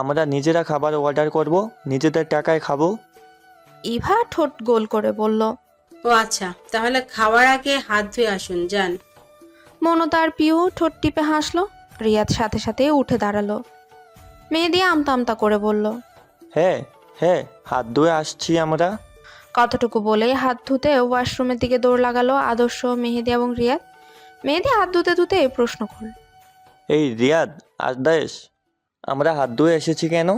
আমরা নিজেরা খাবার অর্ডার করব নিজেদের টাকায় খাব। ইভা ঠোঁট গোল করে বলল ও আচ্ছা তাহলে খাওয়ার আগে হাত ধুয়ে আসুন যান। মমতা আর পিউ ঠোঁট টিপে হাসলো রিয়াদ সাথে সাথে উঠে দাঁড়াল। মেহেদি আমতা আমতা করে বলল হ্যাঁ হ্যাঁ হাত ধুয়ে আসছি আমরা। কতটুকু বলেই হাত ধুতে ওয়াশরুমের দিকে দৌড় লাগালো আদর্শ মেহেদি এবং রিয়াদ। মেহেদি হাত ধুতে ধুতে প্রশ্ন করল এই রিয়াদ আদায়েশ আমরা হাত ধুয়ে এসেছি কেন?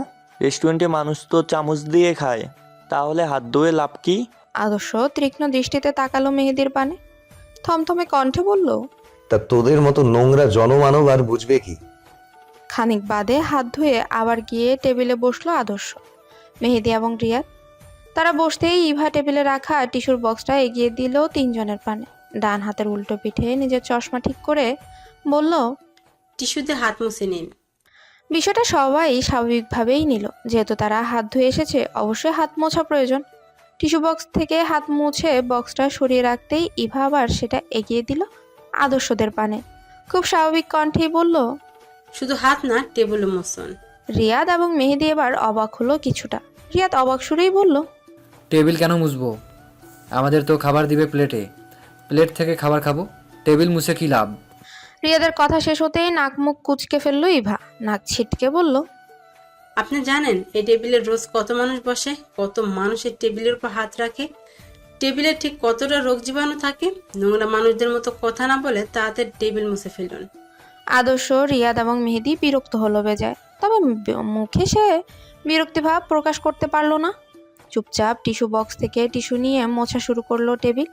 রেস্টুরেন্টে মানুষ তো চামচ দিয়ে খায়। তাহলে হাত ধুয়ে লাভ কি? আদর্শ তীক্ষ্ণ দৃষ্টিতে তাকালো মেহেদির পানে। থমথমে কণ্ঠে বলল তা তোদের মতো নোংরা জনমানব আর বুঝবে কি? খানিক বাদে হাত ধুয়ে আবার গিয়ে টেবিলে বসল আদর্শ মেহেদি এবং রিয়াদ। তারা বসতেই ইভা টেবিলে রাখা টিস্যুর বক্সটা এগিয়ে দিল তিনজনের পানে। ডান হাতের উল্টো পিঠে নিজের চশমা ঠিক করে বলল টিস্যুতে হাত মুছে নিন। বিষয়টা সবাই স্বাভাবিকভাবেই নিল। যেহেতু তারা হাত ধুয়ে এসেছে অবশ্যই হাত মোছা প্রয়োজন। টিস্যু বক্স থেকে হাত মুছে বক্সটা সরিয়ে রাখতেই ইভা আবার সেটা এগিয়ে দিল আদর্শদের পানে। খুব স্বাভাবিক কণ্ঠেই বলল শুধু হাত না টেবিল মুছুন রিয়াদ এবং মেহেদি এবার অবাক হলো কিছুটা। রিয়াদ অবাক সুরেই বলল টেবিল কেন মুছবো? আমাদের তো খাবার দিবে প্লেটে। প্লেট থেকে খাবার খাব। টেবিল মুছে কি লাভ? রিয়াদের কথা শেষ হতেই নাক মুখ কুচকে ফেলল ইভা। নাক ছিটকে বলল আপনি জানেন এই টেবিলে রোজ কত মানুষ বসে কত মানুষের টেবিলের উপর হাত রাখে। টেবিলে ঠিক কতটা রোগ জীবাণু থাকে নোংরা মানুষদের মতো কথা না বলে তাতে টেবিল মুছে ফেলুন। আদর্শ রিয়াদ এবং মেহেদি বিরক্ত হলো বেজায়। তবে মুখে সে বিরক্তিভাব প্রকাশ করতে পারল না। চুপচাপ টিস্যু বক্স থেকে টিস্যু নিয়ে মোছা শুরু করল টেবিল।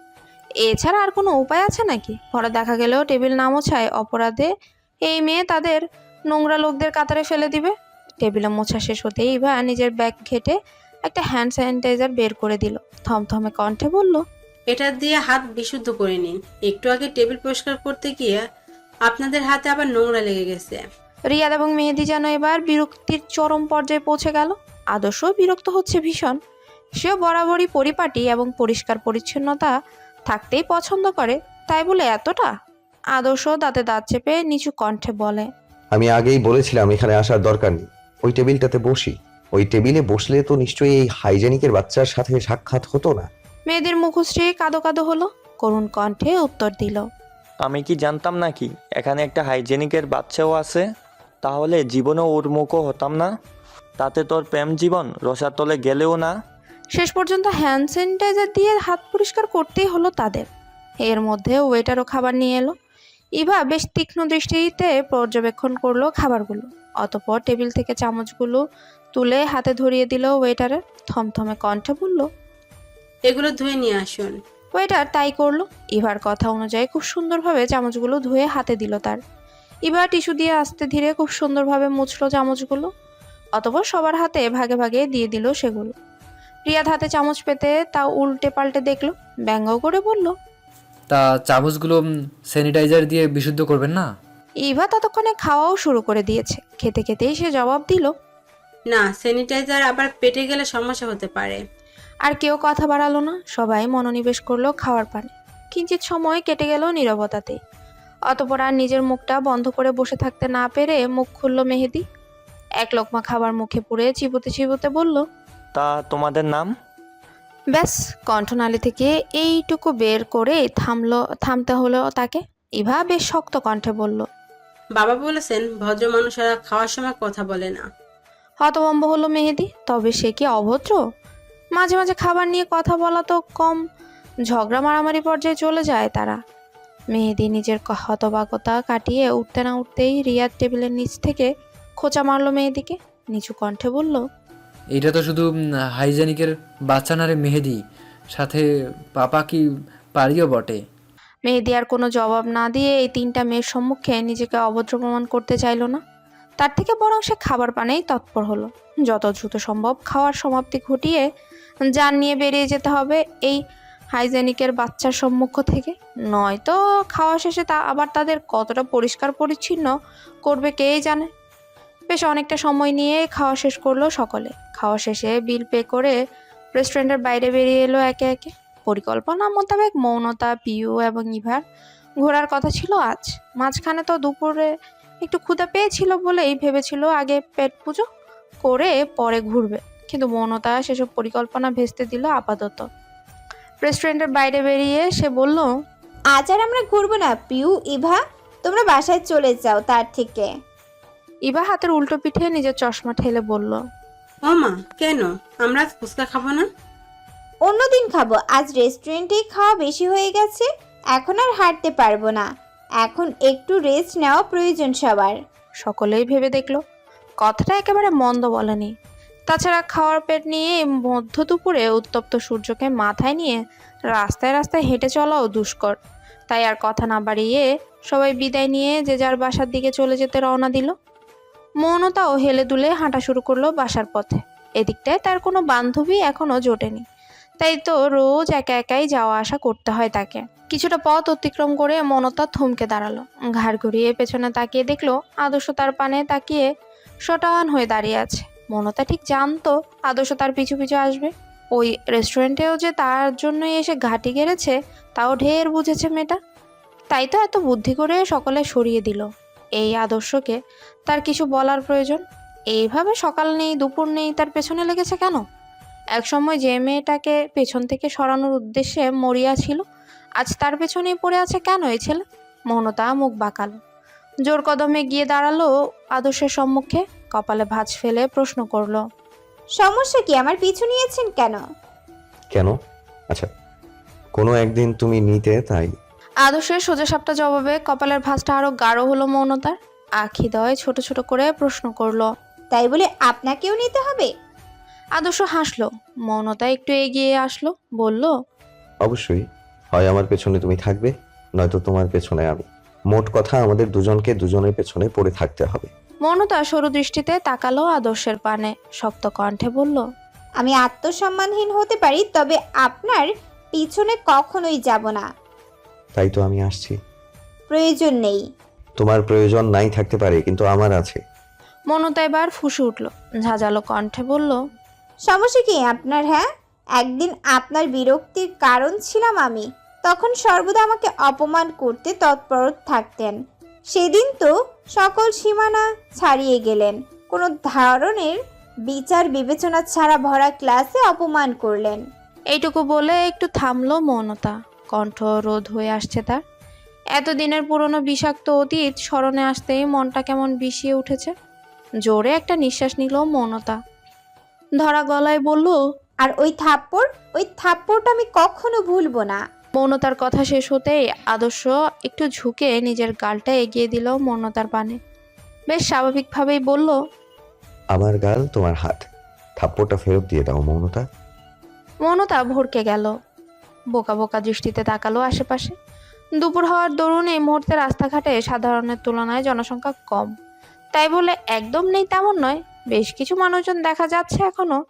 এছাড়া আর কোনো উপায় আছে নাকি? পরে দেখা গেলেও টেবিল না মোছায় অপরাধে। এই মেয়ে তাদের নোংরা লোকদের কাতারে ফেলে দিবে। টেবিলে মোছা শেষ হতেই ইভা নিজের ব্যাগ ঘেটে একটা হ্যান্ড স্যানিটাইজার বের করে দিল। থমথমে কণ্ঠে বলল এটা দিয়ে হাত বিশুদ্ধ করে নিন। একটু আগে টেবিল পরিষ্কার করতে গিয়ে আপনাদের হাতে আবার নোংরা লেগে গেছে। রিয়াদ এবং মেহেদি যেন এবার বিরক্তির চরম পর্যায়ে পৌঁছে গেল। আদর্শ বিরক্ত হচ্ছে ভীষণ। সেও বরাবরই পরিপাটি এবং পরিষ্কার পরিচ্ছন্নতা থাকতেই পছন্দ করে তাই বলে এতটা? আদর্শ দাঁতে দাঁত চেপে নিচু কণ্ঠে বলে আমি আগেই বলেছিলাম এখানে আসার দরকার নেই। ওই টেবিলটাতে বসি। ওই টেবিলে বসলে তো নিশ্চয়ই এই হাইজেনিকের বাচ্চার সাথে সাক্ষাৎ হতো না। মেয়েদের মুখশ্রী কাদো কাদো হলো করুণ কণ্ঠে উত্তর দিল আমি কি জানতাম নাকি এখানে একটা হাইজেনিকের বাচ্চাও আছে? তাহলে জীবনেও ওর মুখও হতাম না? তাতে তোর প্রেম জীবন রসাতলে গেলেও না? শেষ পর্যন্ত হ্যান্ড স্যানিটাইজার দিয়ে হাত পরিষ্কার করতেই হলো তাদের। এর মধ্যে ওয়েটারও খাবার নিয়ে এলো। ইভা বেশ তীক্ষ্ণ দৃষ্টিতে পর্যবেক্ষণ করল খাবারগুলো। অতপর টেবিল থেকে চামচগুলো তুলে হাতে ধরিয়ে দিল ওয়েটারের থমথমে কণ্ঠে বলল এগুলো ধুয়ে নিয়ে আসুন। ওয়েটার তাই করল। ইভার কথা অনুযায়ী খুব সুন্দরভাবে চামচগুলো ধুয়ে হাতে দিল তার। ইভা টিস্যু দিয়ে আস্তে ধীরে খুব সুন্দরভাবে মুছলো চামচগুলো। অতপর সবার হাতে ভাগে ভাগে দিয়ে দিল সেগুলো। রিয়াদ হাতে চামচ পেতে তা উল্টে পাল্টে দেখল ব্যঙ্গ করে বলল। তা চামচগুলো স্যানিটাইজার দিয়ে বিশুদ্ধ করবেন না? ইভা ততক্ষণে খাওয়াও শুরু করে দিয়েছে। খেতে খেতেই সে জবাব দিল না স্যানিটাইজার আবার পেটে গেলে সমস্যা হতে পারে। আর কেউ কথা বাড়ালো না সবাই মনোনিবেশ করল খাওয়ার পানে। কিঞ্চিত সময় কেটে গেল নীরবতাতেই। অতপর আর নিজের মুখটা বন্ধ করে বসে থাকতে না পেরে মুখ খুলল মেহেদি। এক লোকমা খাবার মুখে পুড়ে চিবোতে চিবোতে বলল তা তোমাদের নাম? ব্যাস কণ্ঠনালী থেকে এইটুকু বের করে থামলো থামতে হলো তাকে। ইভা বেশ শক্ত কণ্ঠে বলল বাবা বলেছেন ভদ্র মানুষেরা খাওয়ার সময় কথা বলে না। হতভম্ব হলো মেহেদি তবে সে কি অভদ্র? মাঝে মাঝে খাবার নিয়ে কথা বলা তো কম ঝগড়া মারামারি পর্যায়ে চলে যায় তারা। মেহেদি নিজের হতবাকতা কাটিয়ে উঠতে না উঠতেই রিয়ার টেবিলের নিচ থেকে খোঁচা মারলো মেহেদিকে। নিচু কণ্ঠে বলল এটা তো শুধু হাইজেনিকের বাচ্চা নারে মেহেদি। সাথে পাপা কি পারিও বটে? মেহেদি আর কোনো জবাব না দিয়ে এই তিনটা মেয়ের সম্মুখে নিজেকে অভদ্র প্রমাণ করতে চাইলো না। তার থেকে বরং সে খাবার পানেই তৎপর হলো। যত দ্রুত সম্ভব খাওয়ার সমাপ্তি ঘটিয়ে যান নিয়ে বেরিয়ে যেতে হবে এই হাইজেনিকের বাচ্চার সম্মুখ থেকে। নয়তো খাওয়া শেষে তা আবার তাদের কতটা পরিষ্কার পরিচ্ছন্ন করবে কেই জানে। বেশ অনেকটা সময় নিয়ে খাওয়া শেষ করল সকলে। খাওয়া শেষে বিল পে করে রেস্টুরেন্টের বাইরে বেরিয়ে এলো একে একে। পরিকল্পনা মোতাবেক মৌনতা পিউ এবং ইভার ঘোরার কথা ছিল আজ। মাঝখানে তো দুপুরে একটু ক্ষুধা পেয়েছিল বলেই ভেবেছিল আগে পেট পুজো করে পরে ঘুরবে। কিন্তু মৌনতা সেসব পরিকল্পনা ভেস্তে দিল আপাতত। রেস্টুরেন্টের বাইরে বেরিয়ে সে বলল আজ আর আমরা ঘুরবো না পিউ ইভা তোমরা বাসায় চলে যাও তার থেকে। ইভা হাতের উল্টো পিঠে নিজের চশমা ঠেলে বলল ও মা কেন? আমরা আজ ফুচকা খাব না? অন্যদিন খাব। আজ রেস্টুরেন্টেই খাওয়া বেশি হয়ে গেছে এখন আর হাঁটতে পারব না। এখন একটু রেস্ট নেওয়া প্রয়োজন সবার। সকলেই ভেবে দেখল কথাটা একেবারে মন্দ বলেনি। তাছাড়া খাওয়ার পেট নিয়ে মধ্য দুপুরে উত্তপ্ত সূর্যকে মাথায় নিয়ে রাস্তায় রাস্তায় হেঁটে চলাও দুষ্কর। তাই আর কথা না বাড়িয়ে সবাই বিদায় নিয়ে যে যার বাসার দিকে চলে যেতে রওনা দিল। মৌনতাও হেলে দুলে হাঁটা শুরু করল বাসার পথে। এদিকটায় তার কোনো বান্ধবী এখনও জোটেনি। তাই তো রোজ একা একাই যাওয়া আসা করতে হয় তাকে। কিছুটা পথ অতিক্রম করে মনতা থমকে দাঁড়াল। ঘাড় ঘুরিয়ে পেছনে তাকিয়ে দেখল আদর্শ তার পানে তাকিয়ে শটান হয়ে দাঁড়িয়ে আছে। মনতা ঠিক জানতো আদর্শ তার পিছু পিছু আসবে। ওই রেস্টুরেন্টেও যে তার জন্যই এসে ঘাটি গেড়েছে, তাও ঢের বুঝেছে মেয়েটা। তাই তো এত বুদ্ধি করে সকলে সরিয়ে দিল। এই আদর্শকে? তার কিছু বলার প্রয়োজন? এইভাবে সকাল নেই, দুপুর নেই, তার পেছনে লেগেছে কেন? একসময় যে মেয়েটাকে পেছন থেকে সরানোর উদ্দেশ্যে মরিয়া ছিল, আজ তার পেছনেই পড়ে আছে কেন এই ছেলে? মৌনতা মুখ বাঁকালো। জোর কদমে গিয়ে দাঁড়াল আদর্শের সম্মুখে, কপালে ভাঁজ ফেলে প্রশ্ন করল, সমস্যা কি? আমার পিছু নিয়েছেন কেন? কেন? আচ্ছা কোনো একদিন তুমি নিতে তাই আদর্শের সোজাসাপটা জবাবে কপালের ভাঁজটা আরও গাঢ় হলো মৌনতার। আখি দয় ছোট ছোট করে প্রশ্ন করল তাই বলে আপনাকেও নিতে হবে? আদর্শ হাসলো মৌনতা একটু এগিয়ে আসলো বলল অবশ্যই। হয় আমার পেছনে তুমি থাকবে নয়তো তোমার পেছনে আমি। মোট কথা আমাদের দুজনকে দুজনের পেছনে পড়ে থাকতে হবে। মৌনতা সরু দৃষ্টিতে তাকালো আদর্শের পানে শক্ত কণ্ঠে বলল আমি আত্মসম্মানহীন হতে পারি তবে আপনার পিছনে কখনোই যাব না। তাই তো আমি আসছি। প্রয়োজন নেই। তোমার প্রয়োজন নাই থাকতে পারে কিন্তু আমার আছে। মৌনতা এবার ফুসে উঠল। ঝাঁঝালো কণ্ঠে বলল সমস্যা কি আপনার হ্যাঁ? একদিন আপনার বিরক্তির কারণ ছিলাম আমি। তখন সর্বদা আমাকে অপমান করতে তৎপর থাকতেন। সেদিন তো সকল সীমানা ছাড়িয়ে গেলেন। কোনো ধরনের বিচার বিবেচনা ছাড়া ভরা ক্লাসে অপমান করলেন। এইটুকু বলে একটু থামলো মৌনতা। কণ্ঠ রোধ হয়ে আসছে তার। এতদিনের পুরনো বিষাক্ত অতীত স্মরণে আসতেই মনটা কেমন বিষিয়ে উঠেছে। জোরে একটা নিঃশ্বাস নিল মনতা। ধরা গলায় বলল আর ওই থাপ্পড়? ওই থাপ্পড়টা আমি কখনো ভুলবো না। মৌনতার কথা শেষ হতেই আদর্শ একটু ঝুঁকে নিজের গালটা এগিয়ে দিল মৌনতার পানে। বেশ স্বাভাবিকভাবেই বলল আমার গাল তোমার হাত। থাপ্পড়টা ফেরত দিয়ে দাও মৌনতা। মৌনতা ভরকে গেল। বোকা বোকা দৃষ্টিতে তাকালো আশেপাশে। দুপুর হওয়ার দরুন এই মুহূর্তে রাস্তাঘাটে সাধারণের তুলনায় জনসংখ্যা কম। তাই বলে একদম নেই তেমন নয়, বেশ কিছু মানুষজন দেখা যাচ্ছে এখনও।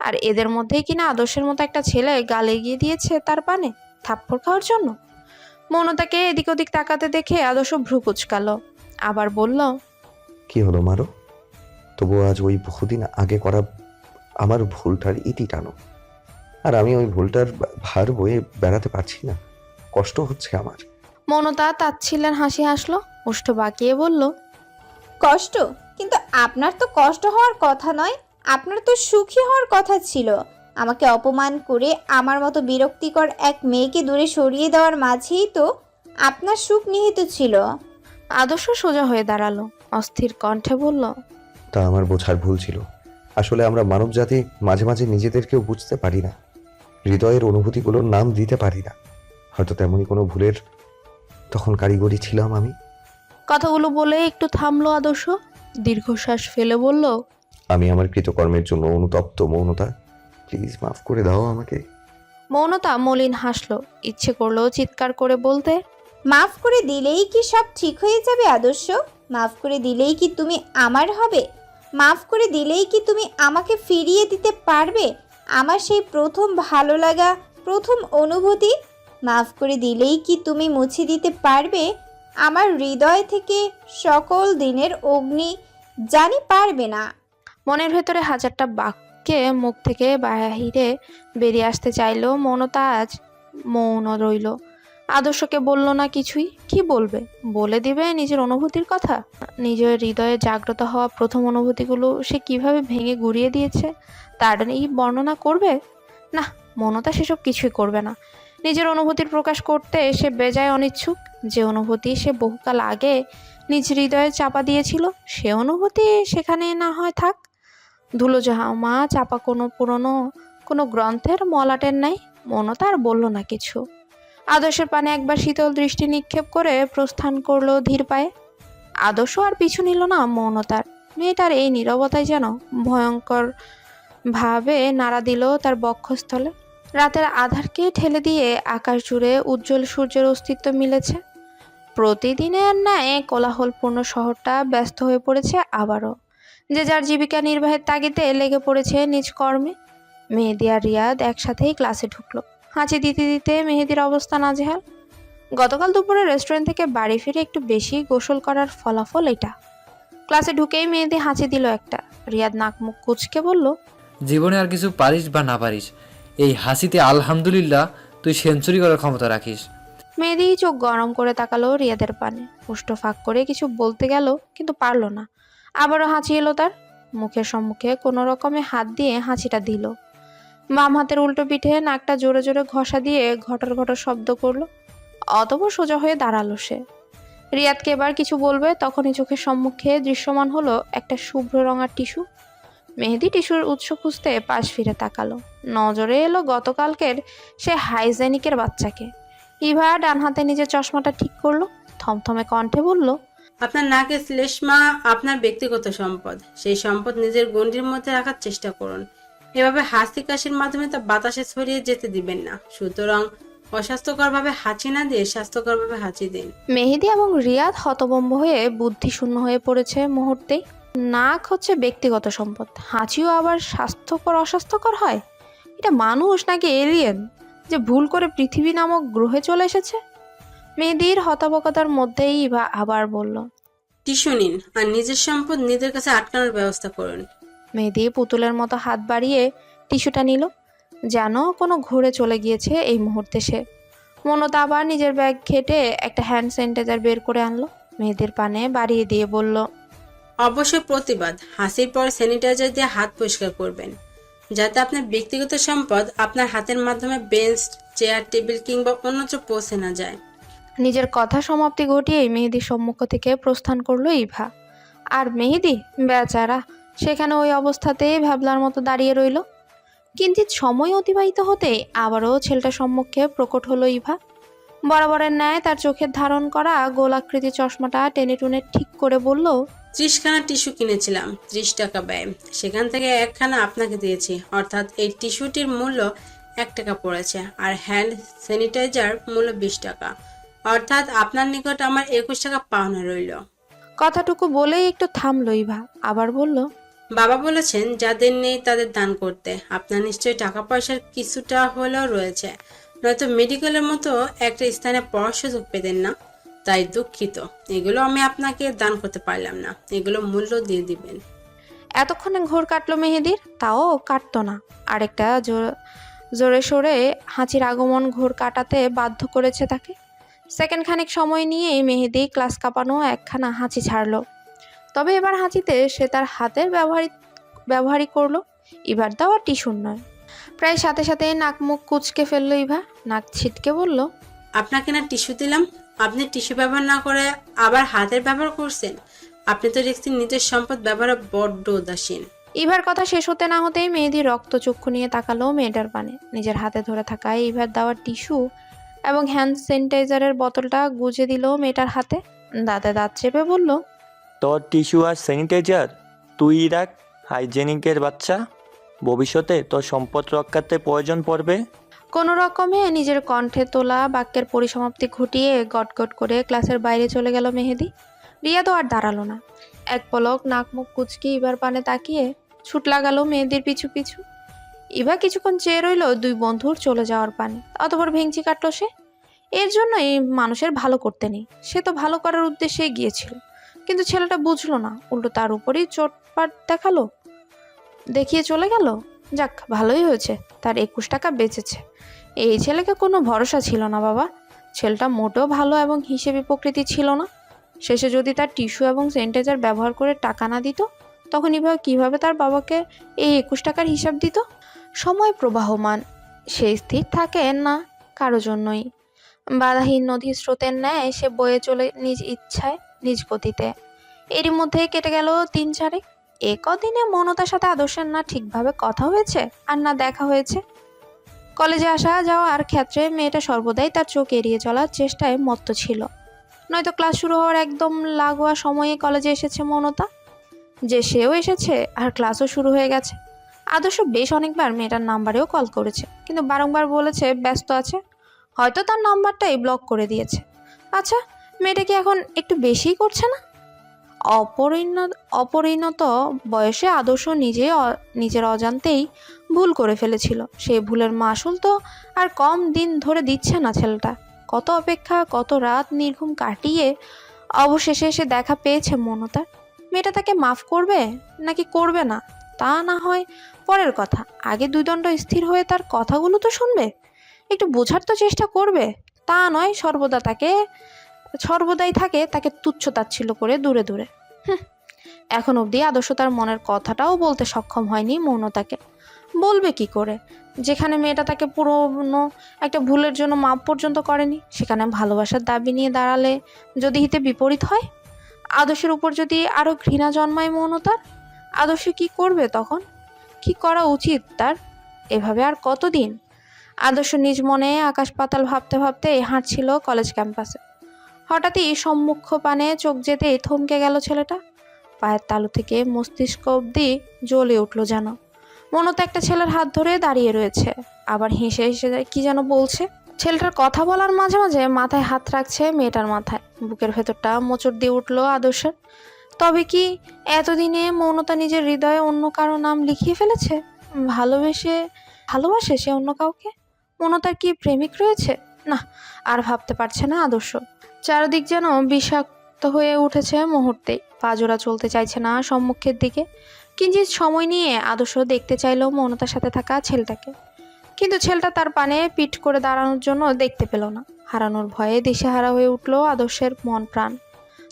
আর এদের মধ্যেই কিনা আদর্শের মতো একটা ছেলে গালে গিয়ে দিয়েছে তার পানে থাপ্পড় খাওয়ার জন্য? মৌনতাকে এদিক ওদিক তাকাতে দেখে আদর্শ ভ্রু কুচকালো, আবার বলল, কি হলো মারো? তবু আজ ওই বহুদিন আগে করা আমার ভুলটার ইতি টানো। আর আমি ওই ভুলটার ভার বয়ে বেড়াতে পারছি না। কষ্ট হচ্ছে আমার। মনতা তাচ্ছিলেন হাসি হাসলো ওষ্ঠ বাঁকিয়ে বলল কষ্ট? কিন্তু আপনার তো কষ্ট হওয়ার কথা নয় আপনার তো সুখী হওয়ার কথা ছিল। আমাকে অপমান করে আমার মতো বিরক্তিকর এক মেয়েকে দূরে সরিয়ে দেওয়ার মাঝেই তো আপনার সুখ নিহিত ছিল। আদর্শ সোজা হয়ে দাঁড়াল অস্থির কণ্ঠে বলল তা আমার বোঝার ভুল ছিল। আসলে আমরা মানব জাতি মাঝে মাঝে নিজেদেরকেও বুঝতে পারি না। হৃদয়ের অনুভূতিগুলোর নাম দিতে পারি না। হয়তো তেমনই কোনো ভুলের তখন কারিগরি ছিলাম আমি। কথাগুলো বলে একটু থামলো আদর্শ। দীর্ঘশ্বাস ফেলে বলল আমি আমার কৃতকর্মের জন্য অনুতপ্ত মৌনতা প্লিজ মাফ করে দাও আমাকে। মৌনতা মলিন হাসলো। ইচ্ছে করল চিৎকার করে বলতে মাফ করে দিলেই কি সব ঠিক হয়ে যাবে আদর্শ? মাফ করে দিলেই কি তুমি আমার হবে? মাফ করে দিলেই কি তুমি আমাকে ফিরিয়ে দিতে পারবে? আমার সেই প্রথম ভালো লাগা, প্রথম অনুভূতি মাফ করে দিলেই কি তুমি মুছে দিতে পারবে? আমার হৃদয় থেকে সকল দিনের অগ্নি জানি পারবে না। মনের ভেতরে হাজারটা বাক্যে মুখ থেকে বাহিরে বেরিয়ে আসতে মৌনতা আজ মৌন রইল। আদর্শকে বলল না কিছুই? কি বলবে? বলে দিবে নিজের অনুভূতির কথা? নিজের হৃদয়ে জাগ্রত হওয়া প্রথম অনুভূতিগুলো সে কীভাবে ভেঙে গুড়িয়ে দিয়েছে? তার এই বর্ণনা করবে? না, মনতা সেসব কিছুই করবে না। নিজের অনুভূতির প্রকাশ করতে সে বেজায় অনিচ্ছুক। যে অনুভূতি সে বহুকাল আগে নিজ হৃদয়ে চাপা দিয়েছিল, সে অনুভূতি সেখানে না হয় থাক। ধুলো জামা চাপা কোনো পুরনো, কোনো গ্রন্থের মলাটের নাই। মনতা আর বলল না কিছু। আদর্শের পানে একবার শীতল দৃষ্টি নিক্ষেপ করে প্রস্থান করল ধীর পায়ে। আদর্শ আর পিছু নিল না মৌনতার। মেয়েটার এই নীরবতায় যেন ভয়ঙ্কর ভাবে নাড়া দিল তার বক্ষস্থলে। রাতের আধারকে ঠেলে দিয়ে আকাশ জুড়ে উজ্জ্বল সূর্যের অস্তিত্ব মিলেছে। প্রতিদিনের ন্যায় কোলাহলপূর্ণ শহরটা ব্যস্ত হয়ে পড়েছে আবারও। যে যার জীবিকা নির্বাহের তাগিদে লেগে পড়েছে নিজ কর্মে। মেহেদি আর রিয়াদ একসাথেই ক্লাসে ঢুকলো। হাঁচি দিতে দিতে মেহেদির অবস্থা নাজেহাল। গতকাল দুপুরে রেস্টুরেন্ট থেকে বাড়ি ফিরে একটু বেশি গোসল করার ফলাফল এটা। ক্লাসে ঢুকেই মেহেদি হাঁচি দিল একটা। রিয়াদ নাক মুখ কুচকে বলল জীবনে আর কিছু পারিস বা না পারিস, এই হাসিতে আলহামদুলিল্লাহ তুই সেঞ্চুরি করার ক্ষমতা রাখিস। মেহেদি চোখ গরম করে তাকালো রিয়াদের পানে। পুষ্ট ফাঁক করে কিছু বলতে গেল, কিন্তু পারল না। আবারও হাঁচি এলো তার। মুখের সম্মুখে কোনো রকমে হাত দিয়ে হাঁচিটা দিল। বাম হাতের উল্টো পিঠে নাকটা জোরে জোরে ঘষা দিয়ে ঘটর ঘটর শব্দ করল। অতপর সোজা হয়ে দাঁড়াল সে। রিয়াদকে এবার কিছু বলবে, তখনই চোখের সম্মুখে দৃশ্যমান হলো একটা শুভ্র রঙার টিস্যু। মেহেদি টিস্যুর উৎস খুঁজতে পাশ ফিরে তাকালো। নজরে এলো গতকালকের সে হাইজেনিকের বাচ্চাকে। ইভা ডান হাতে নিজের চশমাটা ঠিক করল থমথমে কণ্ঠে বলল আপনার নাকের শ্লেষ্মা আপনার ব্যক্তিগত সম্পদ। সেই সম্পদ নিজের গণ্ডির মধ্যে রাখার চেষ্টা করুন। এভাবে হাসি কাশির মাধ্যমে তা বাতাসে ছড়িয়ে যেতে দিবেন না। সুতরাং অস্বাস্থ্যকরভাবে হাঁচি না দিয়ে স্বাস্থ্যকরভাবে হাঁচি দিন। মেহেদি এবং রিয়াদ হতবম্ব হয়ে বুদ্ধিশূন্য হয়ে পড়েছে মুহূর্তেই। নাক হচ্ছে ব্যক্তিগত সম্পদ। হাঁচিও আবার স্বাস্থ্যকর অস্বাস্থ্যকর হয়? এটা মানুষ নাকি এলিয়েন যে ভুল করে পৃথিবী নামক গ্রহে চলে এসেছে? মেয়েদের হতাবকতার মধ্যেই বা আবার বলল টিস্যু নিন আর নিজের সম্পদ নিজের কাছে আটকানোর ব্যবস্থা করুন। মেহেদি পুতুলের মতো হাত বাড়িয়ে টিস্যুটা নিল। যেন কোনো ঘুরে চলে গিয়েছে এই মুহূর্তে সে। মনতা আবার নিজের ব্যাগ ঘেটে একটা হ্যান্ড স্যানিটাইজার বের করে আনলো। মেয়েদের পানে বাড়িয়ে দিয়ে বলল অবশ্যই প্রতিবাদ। হাসির পর স্যানিটাইজার দিয়ে হাত পরিষ্কার করবেন। যাতে আপনার ব্যক্তিগত সম্পদ আপনার হাতের মাধ্যমে বেঞ্চ চেয়ার টেবিল কিংবা অন্যত্র পৌঁছে না যায়। নিজের কথা সমাপ্তি ঘটিয়ে মেহেদির সম্মুখ থেকে প্রস্থান করল ইভা। আর মেহেদি, বেচারা, সেখানে ওই অবস্থাতেই ভ্যাবলার মতো দাঁড়িয়ে রইল। কিন্তু সময় অতিবাহিত হতে আবারও ছেলেটার সম্মুখে প্রকট হলো ইভা। বরাবরের ন্যায় তার চোখের ধারণ করা গোলাকৃতি চশমাটা টেনে টুনে ঠিক করে বলল ত্রিশখানা টিস্যু কিনেছিলাম ত্রিশ টাকা ব্যয়। সেখান থেকে একখানা আপনাকে দিয়েছি। অর্থাৎ এই টিস্যুটির মূল্য এক টাকা পড়েছে। আর হ্যান্ড স্যানিটাইজার মূল্য বিশ টাকা। অর্থাৎ আপনার নিকট আমার একুশ টাকা পাওনা রইল। কথাটুকু বলেই একটু থামলো ইভা আবার বলল বাবা বলেছেন যাদের নেই তাদের দান করতে। আপনার নিশ্চয়ই টাকা পয়সার কিছুটা হলেও রয়েছে। নয়তো মেডিকেলের মতো একটা স্থানে পড়ার সুযোগ পেতেন না। তাই দুঃখিত। এগুলো আমি আপনাকে দান করতে পারলাম না। এগুলো মূল্য দিয়ে দিবেন। এতক্ষণে ঘোর কাটলো মেহেদির? তাও কাটতো না। আরেকটা জোর- সোরে হাঁচির আগমন ঘোর কাটাতে বাধ্য করেছে তাকে। সেকেন্ড খানিক সময় নিয়েই মেহেদি ক্লাস কাঁপানো একখানা হাঁচি ছাড়লো। তবে এবার হাঁচিতে সে তার হাতের ব্যবহারিক ব্যবহারই করল। এবার দেওয়া টিস্যুর নয়। প্রায় সাথে সাথে নাক মুখ কুচকে ফেলল ইভা। নাক ছিটকে বলল আপনাকে না টিস্যু দিলাম। আপনি টিস্যু ব্যবহার না করে আবার হাতের ব্যবহার করছেন? আপনি তো দেখছেন নিজের সম্পদ ব্যবহারে বড্ড উদাসীন। ইভার কথা শেষ হতে না হতেই মেহেদি রক্ত চক্ষু নিয়ে তাকালো মেয়েটার পানে নিজের হাতে ধরে থাকা ইভার দেওয়া টিস্যু এবং হ্যান্ড স্যানিটাইজারের বোতলটা গুজে দিল মেয়েটার হাতে। দাঁতে দাঁত চেপে বলল তোর টিস্যু আর স্যানিটাইজার? তুই রাখ হাইজেনিকের বাচ্চা। ভবিষ্যতে তোর সম্পদ রক্ষাতে প্রয়োজন পড়বে? কোনো রকমে নিজের কণ্ঠে তোলা বাক্যের পরিসমাপ্তি ঘটিয়ে গটগট করে ক্লাসের বাইরে চলে গেল মেহেদি। রিয়া তো আর দাঁড়াল না। এক পলক নাক মুখ কুচকি ইভার পানে তাকিয়ে ছুট লাগালো মেহেদির পিছু পিছু। ইভা কিছুক্ষণ চেয়ে রইল দুই বন্ধুর চলে যাওয়ার পানে, অতপর ভেঙচি কাটলো সে। এর জন্যই মানুষের ভালো করতে নেই, সে তো ভালো করার উদ্দেশ্যেই গিয়েছিল। কিন্তু ছেলেটা বুঝলো না, উল্টো তার উপরেই চোটপাট দেখাল। দেখিয়ে চলে গেল? যাক, ভালোই হয়েছে, তার একুশ টাকা বেঁচেছে। এই ছেলেকে কোনো ভরসা ছিল না, বাবা। ছেলেটা মোটেও ভালো এবং হিসেবে প্রকৃতি ছিল না। শেষে যদি তার টিস্যু এবং স্যানিটাইজার ব্যবহার করে টাকা না দিত, তখন এভাবে কীভাবে তার বাবাকে এই একুশ টাকার হিসাব দিত? সময় প্রবাহমান, সে স্থির থাকে না কারও জন্যই। বাধাহীন নদীর স্রোতের ন্যায় সে বয়ে চলে নিজ ইচ্ছায়, নিজ গতিতে। এরই মধ্যে কেটে গেল তিন চারেক। এ কদিনে মনতার সাথে আদর্শের না ঠিকভাবে কথা হয়েছে? আর না দেখা হয়েছে? কলেজে আসা যাওয়ার ক্ষেত্রে মেয়েটা সর্বদাই তার চোখ এড়িয়ে চলার চেষ্টায় মত্ত ছিল। নয়তো ক্লাস শুরু হওয়ার একদম লাগোয়া সময়ে কলেজে এসেছে মনতা? যে সেও এসেছে, আর ক্লাসও শুরু হয়ে গেছে। আদর্শ বেশ অনেকবার মেয়েটার নাম্বারেও কল করেছে, কিন্তু বারংবার বলেছে, ব্যস্ত আছে? হয়তো তার নাম্বারটাই ব্লক করে দিয়েছে। আচ্ছা মেয়েটা কি এখন একটু বেশিই করছে না? অপরিণত অপরিণত বয়সে আদর্শ নিজে নিজের অজান্তেই ভুল করে ফেলেছিল। সেই ভুলের মাসুল তো আর কম দিন ধরে দিচ্ছে না ছেলেটা। কত অপেক্ষা, কত রাত নির্ঘুম কাটিয়ে অবশেষে এসে দেখা পেয়েছে মনতার মেয়েটা তাকে মাফ করবে নাকি করবে না, তা না হয় পরের কথা। আগে দুই দণ্ড স্থির হয়ে তার কথাগুলো তো শুনবে, একটু বোঝার তো চেষ্টা করবে। তা নয় সর্বদা তাকে সর্বদাই থাকে তাকে তুচ্ছ তাচ্ছিল্য করে দূরে দূরে। এখন অবধি আদর্শ তার মনের কথাটাও বলতে সক্ষম হয়নি মৌনতাকে। বলবে কি করে? যেখানে মেয়েটা তাকে পুরনো একটা ভুলের জন্য মাপ পর্যন্ত করেনি সেখানে ভালোবাসার দাবি নিয়ে দাঁড়ালে যদি হিতে বিপরীত হয়? আদর্শের উপর যদি আরও ঘৃণা জন্মায় মৌনতার আদর্শ কি করবে তখন? কি করা উচিত তার? এভাবে আর কতদিন? আদর্শ নিজ মনে আকাশ পাতাল ভাবতে ভাবতে হাঁটছিল কলেজ ক্যাম্পাসে। হঠাৎই সম্মুখ পানে চোখ যেতেই থমকে গেল ছেলেটা। পায়ের তালু থেকে মস্তিষ্ক অবধি জ্বলে উঠল যেন। মনত একটা ছেলের হাত ধরে দাঁড়িয়ে রয়েছে। আবার হেসে হেসে কি যেন বলছে। ছেলেটার কথা বলার মাঝে মাঝে মাথায় হাত রাখছে মেয়েটার মাথায়। বুকের ভেতরটা মোচড় দিয়ে উঠল আদর্শের। তবে কি এতদিনে মৌনতা নিজের হৃদয়ে অন্য কারও নাম লিখিয়ে ফেলেছে? ভালোবেসে, ভালোবাসে সে অন্য কাউকে? মনতার কি প্রেমিক রয়েছে? না, আর ভাবতে পারছে না আদর্শ। চারদিক যেন বিষাক্ত হয়ে উঠেছে মুহূর্তে। পাজোরা চলতে চাইছে না সম্মুখের দিকে। কিঞ্চিত সময় নিয়ে আদর্শ দেখতে চাইলো মৌনতার সাথে থাকা ছেলেটাকে। কিন্তু ছেলেটা তার পানে পিঠ করে দাঁড়ানোর জন্য দেখতে পেল না। হারানোর ভয়ে দিশেহারা হয়ে উঠল আদর্শের মন প্রাণ।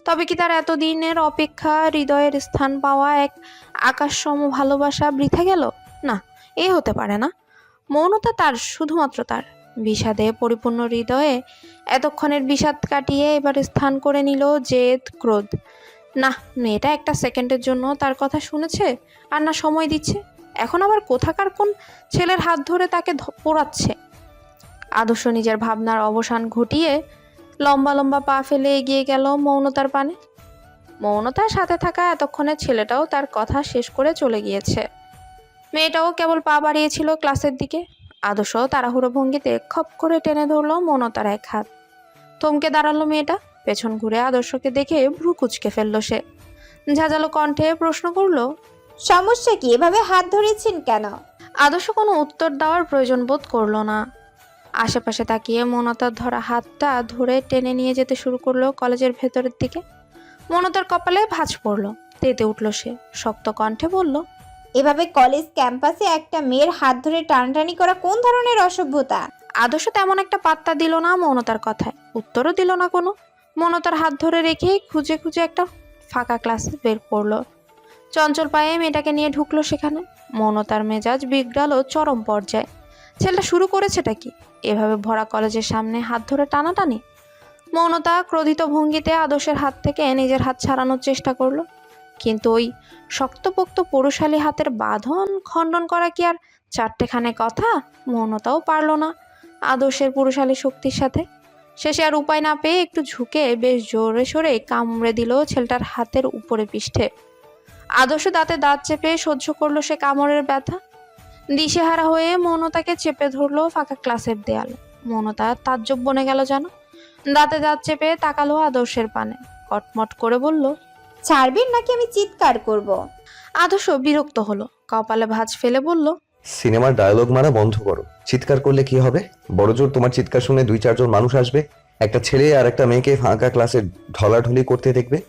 তবে কি তার এতদিনের অপেক্ষা হৃদয়ের স্থান পাওয়া এক আকাশসম ভালোবাসা বৃথা গেল? না, এ হতে পারে না। মৌনতা তার, শুধুমাত্র তার। বিষাদে পরিপূর্ণ হৃদয়ে এতক্ষণের বিষাদ কাটিয়ে এবার স্থান করে নিল জেদ, ক্রোধ। না মেয়েটা একটা সেকেন্ডের জন্য তার কথা শুনেছে আর না সময় দিচ্ছে। এখন আবার কোথাকার কোন ছেলের হাত ধরে তাকে পোড়াচ্ছে? আদর্শ নিজের ভাবনার অবসান ঘটিয়ে লম্বা লম্বা পা ফেলে এগিয়ে গেল মৌনতার পানে। মৌনতার সাথে থাকা এতক্ষণের ছেলেটাও তার কথা শেষ করে চলে গিয়েছে। মেয়েটাও কেবল পা বাড়িয়েছিল ক্লাসের দিকে। আদর্শ তাড়াহুড়ো ভঙ্গিতে খপ করে টেনে ধরলো মনতার এক হাত। থমকে দাঁড়াল মেয়েটা পেছন ঘুরে আদর্শকে দেখে ভ্রু কুচকে ফেলল সে। ঝাঁঝালো কণ্ঠে প্রশ্ন করল সমস্যা কি? এভাবে হাত ধরেছেন কেন? আদর্শ কোনো উত্তর দেওয়ার প্রয়োজন বোধ করল না। আশেপাশে তাকিয়ে মনতার ধরা হাতটা ধরে টেনে নিয়ে যেতে শুরু করল কলেজের ভেতরের দিকে। মনতার কপালে ভাঁজ পড়ল তেতে উঠল সে। শক্ত কণ্ঠে বলল এভাবে কলেজ ক্যাম্পাসে একটা মেয়ের হাত ধরে টানাটানি করা কোন ধরনের অসভ্যতা? আদর্শ তেমন একটা পাত্তা দিল না মনতার কথায়। উত্তরও দিল না কোনো। মনতার হাত ধরে রেখেই খুঁজে খুঁজে একটা ফাঁকা ক্লাসে বের করল। চঞ্চল পায়ে মেয়েটাকে নিয়ে ঢুকলো সেখানে। মনতার মেজাজ বিগড়ালো চরম পর্যায়ে। ছেলেটা শুরু করেছেটা কি? এভাবে ভরা কলেজের সামনে হাত ধরে টানাটানি? মৌনতা ক্রোধিত ভঙ্গিতে আদর্শের হাত থেকে নিজের হাত ছাড়ানোর চেষ্টা করল। কিন্তু ওই শক্তপোক্ত পুরুষালী হাতের বাঁধন খণ্ডন করা কি আর চারটেখানে কথা? মৌনতাও পারল না আদর্শের পুরুষালী শক্তির সাথে। শেষে আর উপায় না পেয়ে একটু ঝুঁকে বেশ জোরে সোরে কামড়ে দিল ছেলেটার হাতের উপরে পৃষ্ঠে। আদর্শ দাঁতে দাঁত চেপে সহ্য করল সে কামড়ের ব্যথা। দিশেহারা হয়ে মৌনতাকে চেপে ধরলো ফাঁকা ক্লাসের দেয়াল। মৌনতা তাজ্জব বনে গেল যেন। দাঁতে দাঁত চেপে তাকালো আদর্শের পানে। কটমট করে বলল ছাড়বেন নাকি আমি চিৎকার করব। আদর্শ বিরক্ত হলো। কপালে ভাঁজ ফেলে বলল সিনেমার ডায়লগ মারা বন্ধ করো। চিৎকার করলে কি হবে? বড়জোর তোমার চিৎকার শুনে দুই চারজন মানুষ আসবে। একটা ছেলে আর একটা মেয়েকে ফাঁকা ক্লাসে ঢলাঢলি করতে দেখবে।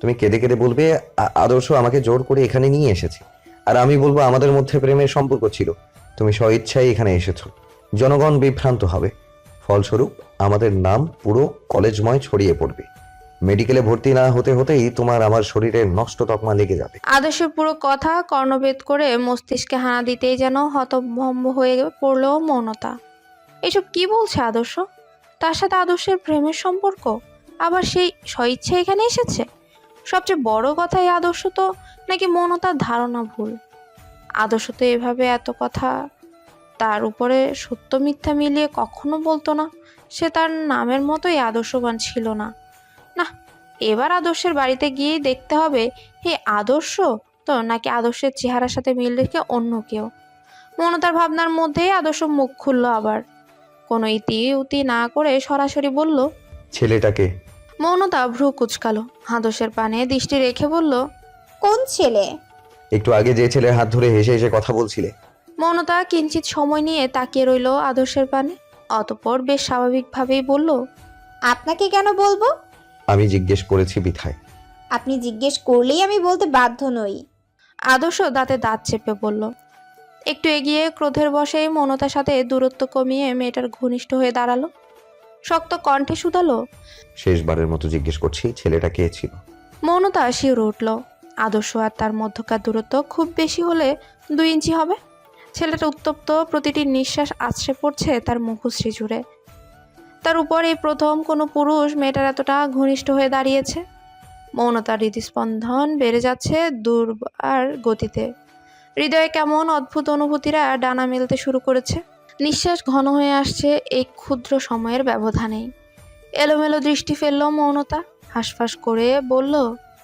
তুমি কেঁদে কেঁদে বলবে "আ- আদর্শ আমাকে জোর করে এখানে নিয়ে এসেছে। আর আমি বলব আমাদের মধ্যে প্রেমের সম্পর্ক ছিল। তুমি স্বইচ্ছায় এখানে এসেছ। জনগণ বিভ্রান্ত হবে। ফলস্বরূপ আমাদের নাম পুরো কলেজময় ছড়িয়ে পড়বে। মেডিকেলে ভর্তি না হতে হতেই তোমার আমার শরীরে নষ্ট তকমা লেগে যাবে। আদর্শের পুরো কথা কর্ণভেদ করে মস্তিষ্কে হানা দিতেই যেন হতভম্ব হয়ে পড়ল মৌনতা। এসব কি বলছে আদর্শ? তার সাথে আদর্শের প্রেমের সম্পর্ক? আবার সেই স্বইচ্ছে এখানে এসেছে? সবচেয়ে বড় কথা এই আদর্শ তো নাকি মৌনতার ধারণা ভুল? আদর্শ তো এভাবে এত কথা তার উপরে সত্য মিথ্যা মিলিয়ে কখনো বলতো না। সে তার নামের মতোই আদর্শবান ছিল না। না এবার আদর্শের বাড়িতে গিয়েই দেখতে হবে হে আদর্শ? তো নাকি আদর্শের চেহারার সাথে মিল রেখে অন্য কেউ? মনতার ভাবনার মধ্যেই আদর্শ মুখ খুলল আবার। কোনো ইতি উতি না করে সরাসরি বলল ছেলেটাকে। মৌনতা ভ্রু কুচকালো আদর্শের পানে দৃষ্টি রেখে বলল কোন ছেলে? একটু আগে যে ছেলের হাত ধরে হেসে হেসে কথা বলছিলে। মৌনতা কিঞ্চিত সময় নিয়ে তাকিয়ে রইল আদর্শের পানে অতপর বেশ স্বাভাবিকভাবেই বলল আপনাকে কেন বলব? আমি জিজ্ঞেস করেছি বিথায়। আপনি জিজ্ঞেস করলেই আমি বলতে বাধ্য নই। আদর্শ দাঁতে দাঁত চেপে বলল একটু এগিয়ে ক্রোধের বসেই মনতার সাথে দূরত্ব কমিয়ে মেয়েটার ঘনিষ্ঠ হয়ে দাঁড়াল। শক্ত কণ্ঠে শুধালো শেষবারের মতো জিজ্ঞেস করছি ছেলেটা কে ছিল? মৌনতা শিউরে উঠল আদর্শ আর তার মধ্যকার দূরত্ব খুব বেশি হলে দুই ইঞ্চি হবে। ছেলেটা উত্তপ্ত প্রতিটি নিঃশ্বাস আছড়ে পড়ছে তার মুখশ্রী জুড়ে। তার উপর এই প্রথম কোনো পুরুষ মেয়েটার এতটা ঘনিষ্ঠ হয়ে দাঁড়িয়েছে। মৌনতার হৃদস্পন্দন বেড়ে যাচ্ছে দুর্বার গতিতে। হৃদয়ে কেমন অদ্ভুত অনুভূতিরা ডানা মেলতে শুরু করেছে। নিঃশ্বাস ঘন হয়ে আসছে এই ক্ষুদ্র সময়ের ব্যবধানেই। এলোমেলো দৃষ্টি ফেলল মৌনতা, হাঁসফাঁস করে বলল